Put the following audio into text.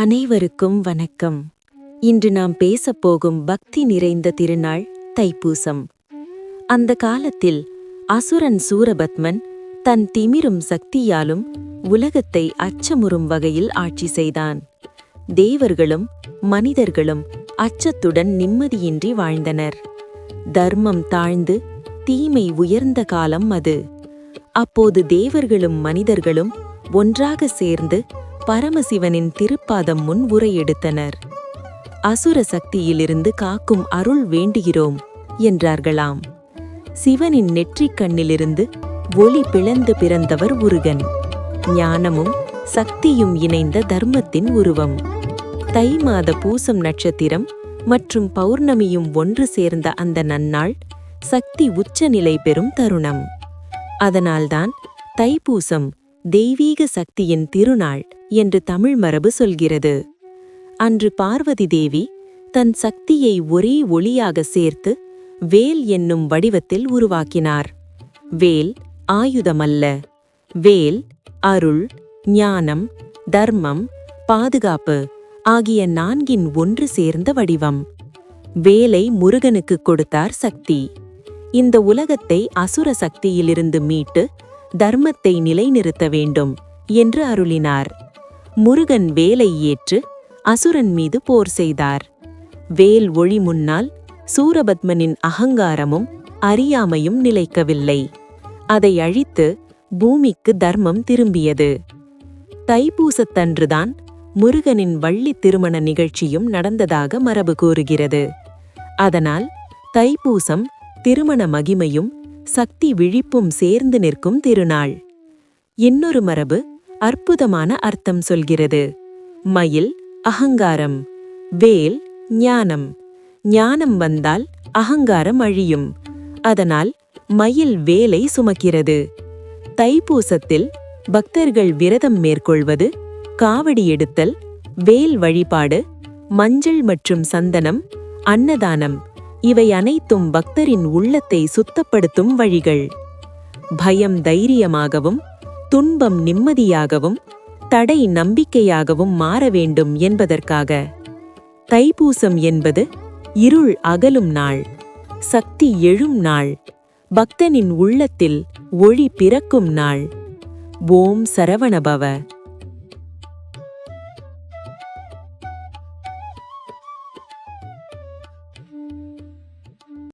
அனைவருக்கும் வணக்கம். இன்று நாம் பேசப் போகும் பக்தி நிறைந்த திருநாள் தைப்பூசம். அந்த காலத்தில் அசுரன் சூரபத்மன் தன் திமிரும் சக்தியாலும் உலகத்தை அச்சமுறும் வகையில் ஆட்சி செய்தான். தேவர்களும் மனிதர்களும் அச்சத்துடன் நிம்மதியின்றி வாழ்ந்தனர். தர்மம் தாழ்ந்து தீமை உயர்ந்த காலம் அது. அப்போது தேவர்களும் மனிதர்களும் ஒன்றாக சேர்ந்து பரமசிவனின் திருப்பாதம் முன் உரையெடுத்தனர். அசுர சக்தியிலிருந்து காக்கும் அருள் வேண்டுகிறோம் என்றார்களாம். சிவனின் நெற்றிக் கண்ணிலிருந்து ஒளி பிளந்து பிறந்தவர் முருகன் ஞானமும் சக்தியும் இணைந்த தர்மத்தின் உருவம். தை மாத பூசம் நட்சத்திரம் மற்றும் பௌர்ணமியும் ஒன்று சேர்ந்த அந்த நன்னாள் சக்தி உச்சநிலை பெறும் தருணம். அதனால்தான் தைப்பூசம் தெய்வீக சக்தியின் திருநாள். என்று தமிழ் மரபு சொல்கிறது. அன்று பார்வதி தேவி தன் சக்தியை ஒரே ஒளியாக சேர்த்து வேல் என்னும் வடிவத்தில் உருவாக்கினார். வேல் ஆயுதமல்ல. வேல் அருள் ஞானம் தர்மம் பாதுகாப்பு ஆகிய நான்கின் ஒன்று சேர்ந்த வடிவம். வேலை முருகனுக்கு கொடுத்தார் சக்தி. இந்த உலகத்தை அசுர சக்தியிலிருந்து மீட்டு தர்மத்தை நிலைநிறுத்த வேண்டும் என்று அருளினார். முருகன் வேலை ஏற்று அசுரன் மீது போர் செய்தார். வேல் ஒளி முன்னால் சூரபத்மனின் அகங்காரமும் அறியாமையும் நிலைக்கவில்லை. அதை அழித்து பூமிக்கு தர்மம் திரும்பியது. தைப்பூசத்தன்றுதான் முருகனின் வள்ளி திருமண நிகழ்ச்சியும் நடந்ததாக மரபு கூறுகிறது. அதனால் தைப்பூசம் திருமண மகிமையும் சக்தி விழிப்பும் சேர்ந்து நிற்கும் திருநாள். இன்னொரு மரபு அற்புதமான அர்த்தம் சொல்கிறது. மயில் அகங்காரம். வேல் ஞானம். ஞானம் வந்தால் அகங்காரம் அழியும். அதனால் மயில் வேலை சுமக்கிறது. தைப்பூசத்தில் பக்தர்கள் விரதம் மேற்கொள்வது காவடி எடுத்தல் வேல் வழிபாடு மஞ்சள் மற்றும் சந்தனம் அன்னதானம் இவை அனைத்தும் பக்தரின் உள்ளத்தை சுத்தப்படுத்தும் வழிகள். பயம் தைரியமாகவும் துன்பம் நிம்மதியாகவும் தடை நம்பிக்கையாகவும் மாற வேண்டும் என்பதற்காக. தைப்பூசம் என்பது இருள் அகலும் நாள் சக்தி எழும் நாள் பக்தனின் உள்ளத்தில் ஒளி பிறக்கும் நாள். ஓம் சரவணபவ.